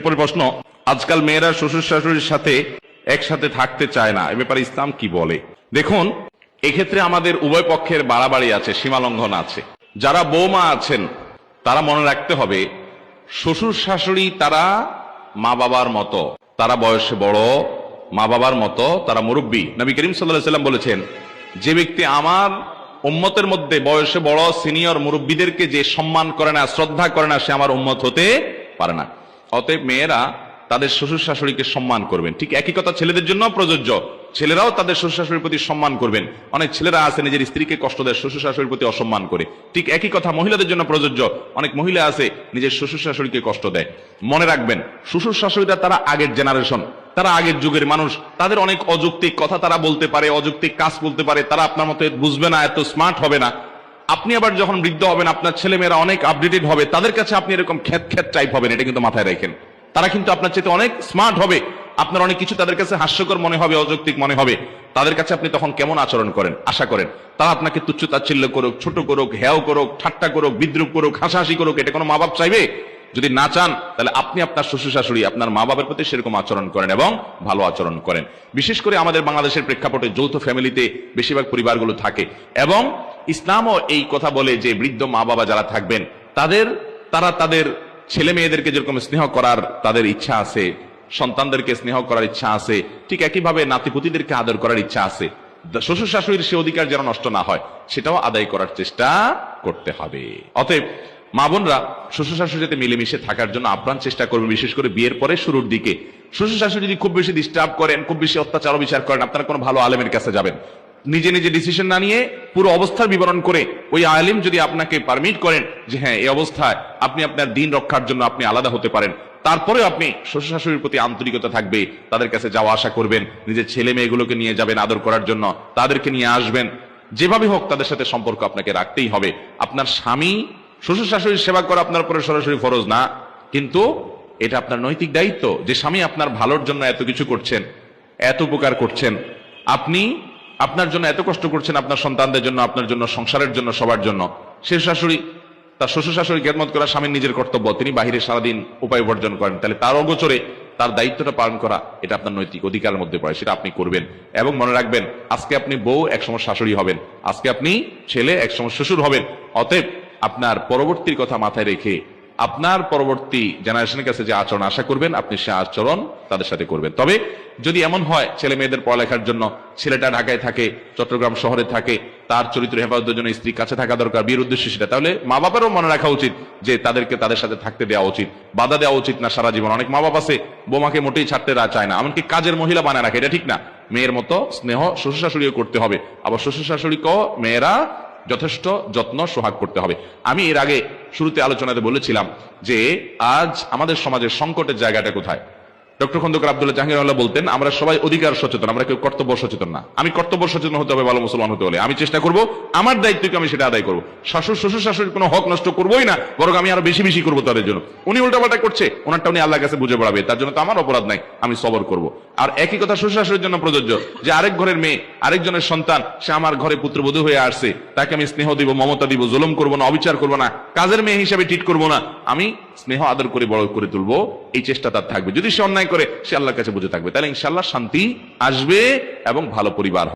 এরপরে প্রশ্ন, আজকাল মেয়েরা শ্বশুর শাশুড়ির সাথে একসাথে থাকতে চায় না। এ ব্যাপারে ইসলাম কি বলে? দেখুন, এক্ষেত্রে আমাদের উভয় পক্ষের বাড়াবাড়ি আছে, সীমালঙ্ঘন আছে। যারা বৌমা আছেন, তারা মনে রাখতে হবে, শ্বশুর শাশুড়ি তারা মা বাবার মতো। তারা বয়সে বড়, মা বাবার মতো, তারা মুরব্বী। নবী করিম সাল্লাহ সাল্লাম বলেছেন, যে ব্যক্তি আমার উম্মতের মধ্যে বয়সে বড়, সিনিয়র মুরব্বীদেরকে যে সম্মান করে না, শ্রদ্ধা করে না, সে আমার উম্মত হতে পারে না। অতএব মেয়েরা তাদের শ্বশুর শাশুড়িকে সম্মান করবেন। ঠিক একই কথা ছেলেদের জন্য প্রযোজ্য। ছেলেরাও তাদের শ্বশুর শাশুড়ির প্রতি সম্মান করবেন। অনেক ছেলেরা আছে, নিজের স্ত্রীকে কষ্ট দেয় শ্বশুর শাশুড়ির প্রতি অসম্মান করে। ঠিক একই কথা মহিলাদের জন্য প্রযোজ্য। অনেক মহিলা আছে, নিজের শ্বশুর শাশুড়িকে কষ্ট দেয়। মনে রাখবেন শ্বশুর শাশুড়িরা তারা আগের জেনারেশন তারা আগের যুগের মানুষ। তাদের অনেক অযৌক্তিক কথা তারা বলতে পারে, অযৌক্তিক কাজ বলতে পারে। তারা আপনার মতো বুঝবে না, এত স্মার্ট হবে না। আপনি আবার যখন বৃদ্ধ হবেন, আপনার ছেলেমেয়েরা অনেক আপডেটেড হবে, তাদের কাছে আপনি এরকম খ্যাত খ্যাত টাইপ হবেন, এটা কিন্তু মাথায় রাখেন। তারা কিন্তু আপনার চেয়ে অনেক স্মার্ট হবে, আপনার অনেক কিছু তাদের কাছে হাস্যকর মনে হবে, অযৌক্তিক মনে হবে। তাদের কাছে আপনি তখন কেমন আচরণ করেন? আশা করেন। তারা আপনাকে তুচ্ছ তাচ্ছিল্য করুক, ছোট করুক হ্যাও করুক, ঠাট্টা করুক, বিদ্রুপ করুক, হাসাহাসি করুক, এটা কোনো মা বাপ চাইবে? যদি না চান, তাহলে আপনি আপনার শ্বশুর শাশুড়ি আপনার মা বাবার প্রতি সেরকম আচরণ করেন এবং ভালো আচরণ করেন। বিশেষ করে আমাদের বাংলাদেশের প্রেক্ষাপটে যৌথ ফ্যামিলিতে বেশিরভাগ পরিবারগুলো থাকে এবং ইসলামও এই কথা বলে যে বৃদ্ধ মা বাবা যারা থাকবেন, তাদের, তারা তাদের ছেলে মেয়েদেরকে যেরকম স্নেহ করার তাদের ইচ্ছা আছে, সন্তানদেরকে স্নেহ করার ইচ্ছা আছে, ঠিক একইভাবে নাতিপুতিদেরকে আদর করার ইচ্ছা আছে। শ্বশুর শাশুড়ির সে অধিকার যেন নষ্ট না হয়, সেটাও আদায় করার চেষ্টা করতে হবে। অতএব মা বোনরা শ্বশুর শাশুড়ির সাথে মিলেমিশে থাকার জন্য আপ্রাণ চেষ্টা করবেন বিশেষ করে বিয়ের পরে শুরুর দিকে। শ্বশুর শাশুড়ি যদি খুব বেশি ডিস্টার্ব করেন, খুব বেশি অত্যাচার বিচার করেন, আপনারা কোনো ভালো আলেমের কাছে যাবেন। নিজে নিজে ডিসিশন না নিয়ে পুরো অবস্থার বিবরণ করে ওই আলিম যদি আপনাকে পারমিট করেন যে হ্যাঁ এই অবস্থায় আপনি আপনার দিন রক্ষার জন্য আপনি আলাদা হতে পারেন। তারপরেও আপনি শ্বশুর শাশুড়ির প্রতি আন্তরিকতা থাকবে, তাদের কাছে যাওয়া আসা করবেন, নিজের ছেলে মেয়েগুলোকে নিয়ে যাবেন আদর করার জন্য, তাদেরকে নিয়ে আসবেন। যেভাবে হোক তাদের সাথে সম্পর্ক আপনাকে রাখতেই হবে। আপনার স্বামী শ্বশুর শাশুড়ির সেবা করা আপনার পরে সরাসরি ফরজ না, কিন্তু এটা আপনার নৈতিক দায়িত্ব যে স্বামী আপনার ভালোর জন্য এত কিছু করছেন, এত উপকার করছেন। আপনি আপনার জন্য এত কষ্ট করছেন আপনার সন্তানদের জন্য, আপনার জন্য, সংসারের জন্য, সবার জন্য। সে শাশুড়ি, তার শ্বশুর শাশুড়ি খেদমত করা স্বামীর নিজের কর্তব্য, তিনি বাহিরে সারাদিন উপায় উপার্জন করেন। তাহলে তার অগোচরে তার দায়িত্বটা পালন করা, এটা আপনার নৈতিক অধিকারের মধ্যে পড়ে, সেটা আপনি করবেন। এবং মনে রাখবেন, আজকে আপনি বউ, একসময় শাশুড়ি হবেন। আজকে আপনি ছেলে, একসময় শ্বশুর হবেন। অতএব আপনার পরবর্তীর কথা মাথায় রেখে আপনার পরবর্তী জেনারেশনের কাছে যে আচরণ আশা করবেন, আপনি সে আচরণ তাদের সাথে করবেন। তবে যদি এমন হয়, ছেলে মেয়েদের পড়ালেখার জন্য ছেলেটা ঢাকায় থাকে, চট্টগ্রাম শহরে থাকে, তার চরিত্র হেফাজতের জন্য স্ত্রী কাছে থাকা দরকার, বিয়ের উদ্দেশ্য সেটা, তাহলে মা বাবারও মনে রাখা উচিত যে তাদেরকে তাদের সাথে থাকতে দেওয়া উচিত। বাধা দেওয়া উচিত না সারা জীবন। অনেক মা বাবা আছে বোমাকে মোটেই ছাড়তে চায় না। এমনকি কাজের মহিলা বানায় রাখে, এটা ঠিক না। মেয়ের মতো স্নেহ শ্বশুর শাশুড়িও করতে হবে। আবার শ্বশুর শাশুড়িকেও মেয়েরা যথেষ্ট যত্ন সোহাগ করতে হবে। আমি এর আগে শুরুতে আলোচনাতে বলেছিলাম যে, আজ আমাদের সমাজের সংকটের জায়গাটা কোথায়? ডক্টর খন্দকার আব্দুল্লাহ জাহাঙ্গীর বলতেন, আমরা সবাই অধিকার সচেতন, আমরা কেউ কর্তব্য সচেতন না। আমি কর্তব্য সচেতন হতে হবে ভালো মুসলমান হতে হলে। আমি চেষ্টা করব, আমার দায়িত্বকে আমি সেটা আদায় করব। শাশুর শ্বশুর শাশুড়ির কোনো হক নষ্ট করবোই না, বরং আমি আরও বেশি বেশি করব তাদের জন্য। উনি উল্টাপাল্টা করছে, ওনারটা উনি আল্লাহ কাছে বুঝে পড়াবে, তার জন্য তো আমার অপরাধ নাই, আমি সবর করব। আর একই কথা শ্বশুর শাশুড়ির জন্য প্রযোজ্য, যে আরেক ঘরের মেয়ে, আরেকজনের সন্তান, সে আমার ঘরে পুত্রবধূ হয়ে আসছে, তাকে আমি স্নেহ দিব, মমতা দিব, জুলুম করব না, অবিচার করব না, কাজের মেয়ে হিসাবে ট্রিট করব না। আমি স্নেহ আদর করে, বড় করে তুলবো, এই চেষ্টা তার থাকবে যদি সে অন্যায় করে, সে আল্লাহর কাছে বুঝে থাকবে তাহলে ইনশাল্লাহ শান্তি আসবে এবং ভালো পরিবার।